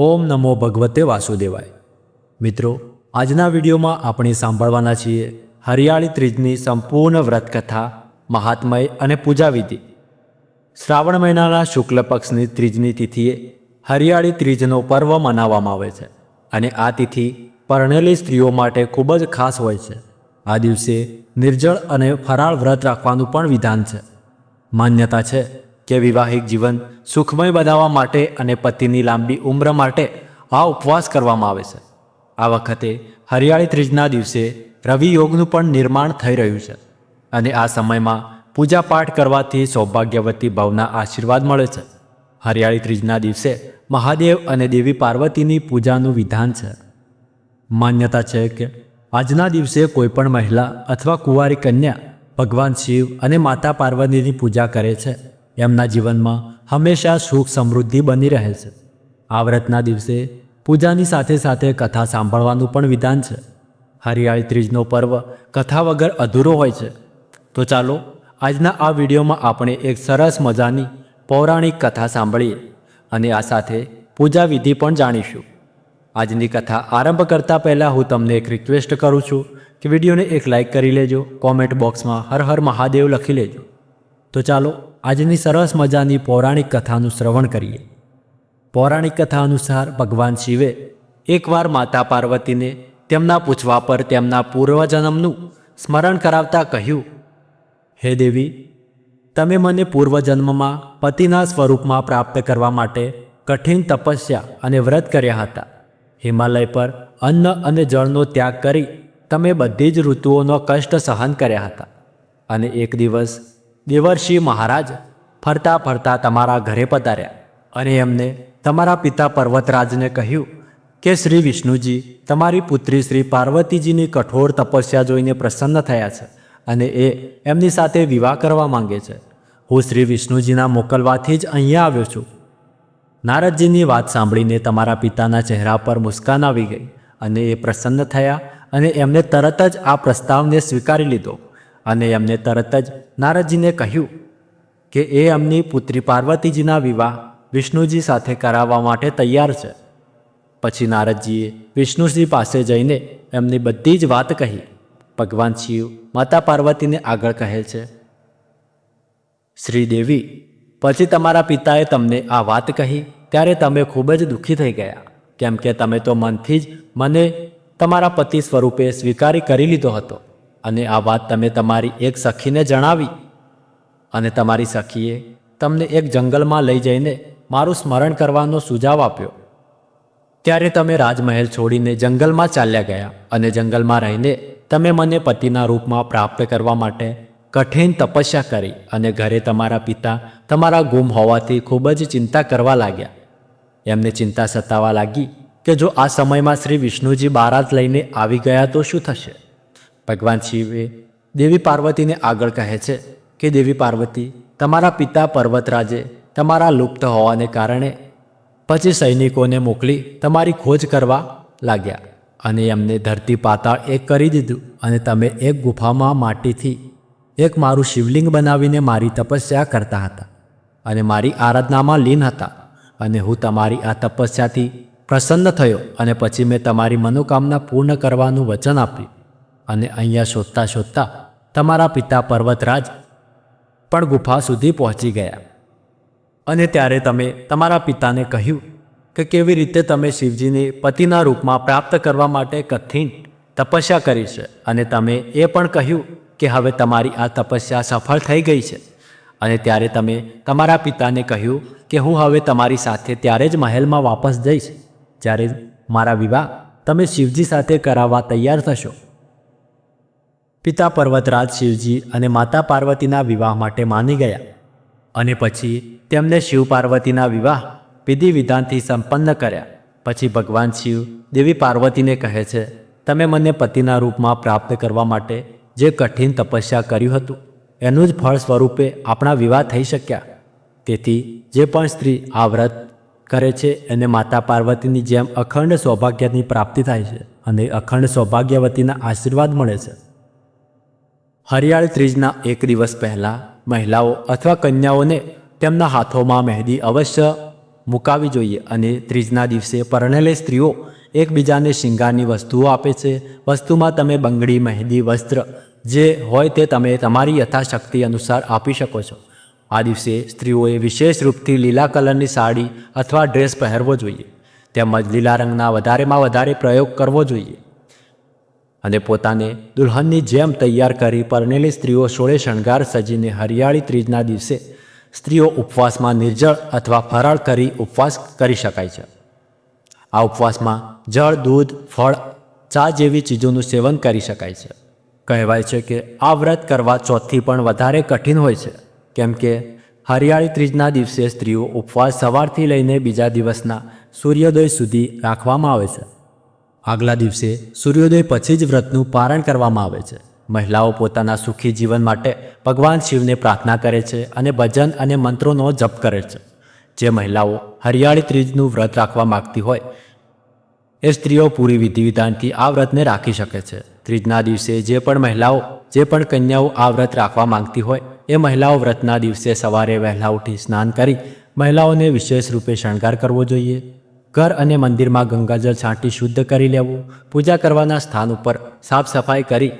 ઓમ નમો ભગવતે વાસુદેવાય. મિત્રો, આજના વિડીયોમાં આપણે સાંભળવાના છીએ હરિયાળી ત્રીજની સંપૂર્ણ વ્રતકથા, મહાત્મય અને પૂજાવિધિ. શ્રાવણ મહિનાના શુક્લ પક્ષની ત્રીજની તિથિએ હરિયાળી ત્રીજનો પર્વ મનાવવામાં આવે છે અને આ તિથિ પરણેલી સ્ત્રીઓ માટે ખૂબ જ ખાસ હોય છે. આ દિવસે નિર્જળ અને ફરાળ વ્રત રાખવાનું પણ વિધાન છે. માન્યતા છે કે વિવાહિક જીવન સુખમય બનાવવા માટે અને પતિની લાંબી ઉંમર માટે આ ઉપવાસ કરવામાં આવે છે. આ વખતે હરિયાળી ત્રીજના દિવસે રવિ યોગનું પણ નિર્માણ થઈ રહ્યું છે અને આ સમયમાં પૂજાપાઠ કરવાથી સૌભાગ્યવતી ભાવના આશીર્વાદ મળે છે. હરિયાળી ત્રીજના દિવસે મહાદેવ અને દેવી પાર્વતીની પૂજાનું વિધાન છે. માન્યતા છે કે આજના દિવસે કોઈપણ મહિલા અથવા કુંવારી કન્યા ભગવાન શિવ અને માતા પાર્વતીની પૂજા કરે છે. એમના જીવનમાં હંમેશા સુખ સમૃદ્ધિ બની રહે છે. આ વ્રતના દિવસે પૂજાની સાથે સાથે કથા સાંભળવાનું પણ વિધાન છે. હરિયાળી ત્રીજનો પર્વ કથા વગર અધૂરો હોય છે. તો ચાલો, આજના આ વિડીયોમાં આપણે એક સરસ મજાની પૌરાણિક કથા સાંભળીએ અને આ સાથે પૂજા વિધિ પણ જાણીશું. આજની કથા આરંભ કરતાં પહેલાં હું તમને એક રિક્વેસ્ટ કરું છું કે વિડીયોને એક લાઇક કરી લેજો કોમેન્ટ બોક્સમાં હર હર મહાદેવ લખી લેજો. તો ચાલો આજની સરસ મજાની પૌરાણિક કથાનું શ્રવણ કરીએ. પૌરાણિક કથા અનુસાર ભગવાન શિવે એકવાર માતા પાર્વતીને તેમના પૂછવા પર તેમના પૂર્વજન્મનું સ્મરણ કરાવતા કહ્યું, હે દેવી, તમે મને પૂર્વજન્મમાં પતિના સ્વરૂપમાં પ્રાપ્ત કરવા માટે કઠિન તપસ્યા અને વ્રત કર્યા હતા. હિમાલય પર અન્ન અને જળનો ત્યાગ કરી તમે બધી જ ઋતુઓનો કષ્ટ સહન કર્યા હતા. અને એક દિવસ દેવર્ષિ મહારાજ ફરતા ફરતા તમારા ઘરે પધાર્યા અને એમને તમારા પિતા પર્વતરાજને કહ્યું કે શ્રી વિષ્ણુજી, તમારી પુત્રી શ્રી પાર્વતીજીની કઠોર તપસ્યા જોઈને પ્રસન્ન થયા છે અને એ એમની સાથે વિવાહ કરવા માંગે છે. હું શ્રી વિષ્ણુજીના મોકલવાથી જ અહીંયા આવ્યો છું. નારદજીની વાત સાંભળીને તમારા પિતાના ચહેરા પર મુસ્કાન આવી ગઈ અને એ પ્રસન્ન થયા અને એમને તરત જ આ પ્રસ્તાવને સ્વીકારી લીધો. અને એમને તરત જ નારદજીને કહ્યું કે એ એમની પુત્રી પાર્વતીજીના વિવાહ વિષ્ણુજી સાથે કરાવવા માટે તૈયાર છે. પછી નારદજીએ વિષ્ણુજી પાસે જઈને એમની બધી જ વાત કહી. ભગવાન શિવ માતા પાર્વતીને આગળ કહે છે શ્રી દેવી પછી તમારા પિતાએ તમને આ વાત કહી, ત્યારે તમે ખૂબ જ દુઃખી થઈ ગયા. કેમ કે તમે તો મનથી જ મને તમારા પતિ સ્વરૂપે સ્વીકારી કરી લીધો હતો. અને આ વાત તમે તમારી એક સખીને જણાવી. અને તમારી સખીએ તમને એક જંગલમાં લઈ જઈને મારું સ્મરણ કરવાનો સુઝાવ આપ્યો. ત્યારે તમે રાજમહેલ છોડીને જંગલમાં ચાલ્યા ગયા અને જંગલમાં રહીને તમે મને પતિના રૂપમાં પ્રાપ્ત કરવા માટે કઠિન તપસ્યા કરી અને ઘરે તમારા પિતા તમારા ગુમ હોવાથી ખૂબ જ ચિંતા કરવા લાગ્યા. એમને ચિંતા સતાવા લાગી કે જો આ સમયમાં શ્રી વિષ્ણુજી બારાત લઈને આવી ગયા તો શું થશે? ભગવાન શિવે દેવી પાર્વતીને આગળ કહે છે કે, દેવી પાર્વતી, તમારા પિતા પર્વતરાજે તમારા લુપ્ત હોવાને કારણે પછી સૈનિકોને મોકલી તમારી ખોજ કરવા લાગ્યા અને એમને ધરતી પાતાળ એક કરી દીધું અને તમે એક ગુફામાં માટીથી એક મારું શિવલિંગ બનાવીને મારી તપસ્યા કરતા હતા અને મારી આરાધનામાં લીન હતા અને હું તમારી આ તપસ્યાથી પ્રસન્ન થયો અને પછી મેં તમારી મનોકામના પૂર્ણ કરવાનું વચન આપ્યું. અને અહીંયા શોધતા શોધતા તમારા પિતા પર્વતરાજ પણ ગુફા સુધી પહોંચી ગયા. અને ત્યારે તમે તમારા પિતાને કહ્યું કે કેવી રીતે તમે શિવજીને પતિના રૂપમાં પ્રાપ્ત કરવા માટે કઠિન તપસ્યા કરી છે અને તમે એ પણ કહ્યું કે હવે તમારી આ તપસ્યા સફળ થઈ ગઈ છે. અને ત્યારે તમે તમારા પિતાને કહ્યું કે હું હવે તમારી સાથે ત્યારે જ મહેલમાં વાપસ જઈશ. જ્યારે મારા વિવાહ તમે શિવજી સાથે કરાવવા તૈયાર થશો. પિતા પર્વતરાજ શિવજી અને માતા પાર્વતીના વિવાહ માટે માની ગયા અને પછી તેમને શિવ પાર્વતીના વિવાહ વિધિ વિધાનથી સંપન્ન કર્યા. પછી ભગવાન શિવ દેવી પાર્વતીને કહે છે, તમે મને પતિના રૂપમાં પ્રાપ્ત કરવા માટે જે કઠિન તપસ્યા કર્યું હતું, એનું જ ફળ સ્વરૂપે આપણા વિવાહ થઈ શક્યા. તેથી જે પણ સ્ત્રી આ વ્રત કરે છે, એને માતા પાર્વતીની જેમ અખંડ સૌભાગ્યની પ્રાપ્તિ થાય છે અને અખંડ સૌભાગ્યવતીના આશીર્વાદ મળે છે. હરિયાળી ત્રીજના એક દિવસ પહેલાં મહિલાઓ અથવા કન્યાઓને તેમના હાથોમાં મહેંદી અવશ્ય મુકાવી જોઈએ અને ત્રીજના દિવસે પરણેલી સ્ત્રીઓ એકબીજાને શિંગારની વસ્તુઓ આપે છે. વસ્તુમાં તમે બંગડી, મહેંદી, વસ્ત્ર જે હોય તે તમે તમારી યથાશક્તિ અનુસાર આપી શકો છો. આ દિવસે સ્ત્રીઓએ વિશેષ રૂપથી લીલા કલરની સાડી અથવા ડ્રેસ પહેરવો જોઈએ. તેમજ લીલા રંગના વધારેમાં વધારે પ્રયોગ કરવો જોઈએ. અને પોતાને દુલ્હનની જેમ તૈયાર કરી પરણેલી સ્ત્રીઓ સોળે શણગાર સજીને હરિયાળી ત્રીજના દિવસે સ્ત્રીઓ ઉપવાસમાં નિર્જળ અથવા ફરાળ કરી ઉપવાસ કરી શકાય છે. આ ઉપવાસમાં જળ, દૂધ, ફળ, ચા જેવી ચીજોનું સેવન કરી શકાય છે. કહેવાય છે કે આ વ્રત કરવા ચોથી પણ વધારે કઠિન હોય છે, કેમ કે હરિયાળી ત્રીજના દિવસે સ્ત્રીઓ ઉપવાસ સવારથી લઈને બીજા દિવસના સૂર્યોદય સુધી રાખવામાં આવે છે. આગલા દિવસે સૂર્યોદય પછી જ વ્રતનું પારણ કરવામાં આવે છે. મહિલાઓ પોતાના સુખી જીવન માટે ભગવાન શિવને પ્રાર્થના કરે છે અને ભજન અને મંત્રોનો જપ કરે છે. જે મહિલાઓ હરિયાળી ત્રીજનું વ્રત રાખવા માગતી હોય, એ સ્ત્રીઓ પૂરી વિધિ વિધાનથી આ વ્રતને રાખી શકે છે. ત્રીજના દિવસે જે પણ મહિલાઓ, જે પણ કન્યાઓ આ વ્રત રાખવા માંગતી હોય, એ મહિલાઓ વ્રતના દિવસે સવારે વહેલા ઉઠી સ્નાન કરી મહિલાઓને વિશેષ રૂપે શણગાર કરવો જોઈએ. ઘર અને મંદિરમાં ગંગાજળ છાંટી શુદ્ધ કરી લેવું, પૂજા કરવાના સ્થાન ઉપર સાફ સફાઈ કરી,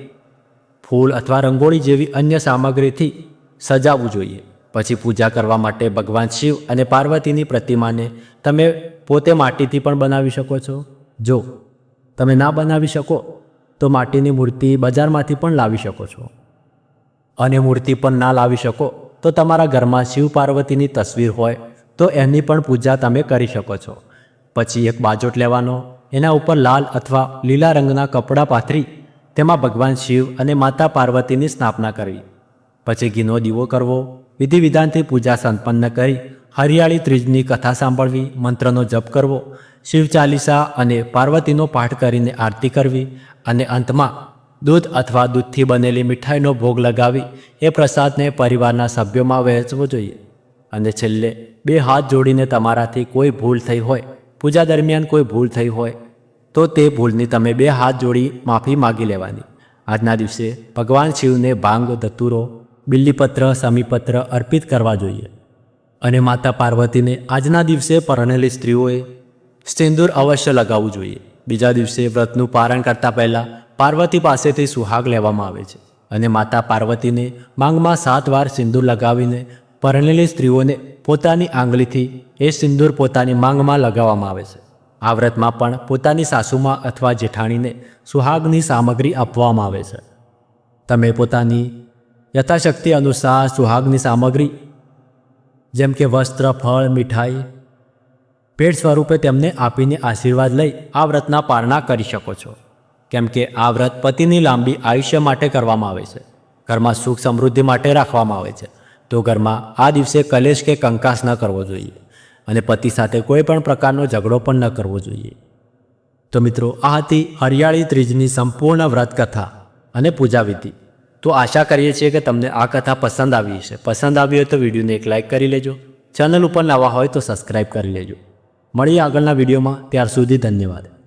ફૂલ અથવા રંગોળી જેવી અન્ય સામગ્રીથી સજાવવું જોઈએ. પછી પૂજા કરવા માટે ભગવાન શિવ અને પાર્વતીની પ્રતિમાને તમે પોતે માટીથી પણ બનાવી શકો છો. જો તમે ના બનાવી શકો, તો માટીની મૂર્તિ બજારમાંથી પણ લાવી શકો છો. અને મૂર્તિ પણ ના લાવી શકો, તો તમારા ઘરમાં શિવ પાર્વતીની તસવીર હોય, તો એની પણ પૂજા તમે કરી શકો છો. પછી એક બાજોટ લેવાનો, એના ઉપર લાલ અથવા લીલા રંગના કપડાં પાથરી, તેમાં ભગવાન શિવ અને માતા પાર્વતીની સ્થાપના કરવી. પછી ઘીનો દીવો કરવો વિધિ વિધાનથી પૂજા સંપન્ન કરી, હરિયાળી ત્રીજની કથા સાંભળવી, મંત્રનો જપ કરવો, શિવ ચાલીસા અને પાર્વતીનો પાઠ કરીને આરતી કરવી અને અંતમાં દૂધ અથવા દૂધથી બનેલી મીઠાઈનો ભોગ લગાવી, એ પ્રસાદને પરિવારના સભ્યોમાં વહેંચવો જોઈએ. અને છેલ્લે બે હાથ જોડીને તમારાથી કોઈ ભૂલ થઈ હોય પૂજા દરમિયાન કોઈ ભૂલ થઈ હોય, તો તે ભૂલની તમે બે હાથ જોડી માફી માગી લેવાની. આજના દિવસે ભગવાન શિવને ભાંગ, ધતુરો, બિલ્લીપત્ર, સમીપત્ર અર્પિત કરવા જોઈએ. અને માતા પાર્વતીને આજના દિવસે પરણેલી સ્ત્રીઓએ સિંદૂર અવશ્ય લગાવવું જોઈએ. બીજા દિવસે વ્રતનું પારણ કરતાં પહેલાં પાર્વતી પાસેથી સુહાગ લેવામાં આવે છે. અને માતા પાર્વતીને માંગમાં સાત વાર સિંદૂર લગાવીને પરણેલી સ્ત્રીઓને પોતાની આંગળીથી એ સિંદૂર પોતાની માંગમાં લગાવવામાં આવે છે. આ વ્રતમાં પણ પોતાની સાસુમાં અથવા જેઠાણીને સુહાગની સામગ્રી આપવામાં આવે છે. તમે પોતાની યથાશક્તિ અનુસાર સુહાગની સામગ્રી, જેમ કે વસ્ત્ર, ફળ, મીઠાઈ, ભેટ સ્વરૂપે તેમને આપીને આશીર્વાદ લઈ આ વ્રતના પારણા કરી શકો છો. કેમ કે આ વ્રત પતિની લાંબી આયુષ્ય માટે કરવામાં આવે છે. ઘરમાં સુખ સમૃદ્ધિ માટે રાખવામાં આવે છે. તો ઘરમાં આ દિવસે કલેશ કે કંકાસ ન કરવો જોઈએ અને પતિ સાથે કોઈ પણ પ્રકારનો ઝઘડો પણ ન કરવો જોઈએ. તો મિત્રો, આ હતી હરિયાળી ત્રીજની સંપૂર્ણ વ્રત કથા અને પૂજા વિધિ. તો આશા કરીએ છીએ કે તમને આ કથા પસંદ આવી હશે. પસંદ આવી હોય તો વિડીયોને એક લાઇક કરી લેજો. ચેનલ ઉપર નવા હોય તો સબસ્ક્રાઈબ કરી લેજો. મળીએ આગળના વિડીયોમાં. ત્યાર સુધી ધન્યવાદ.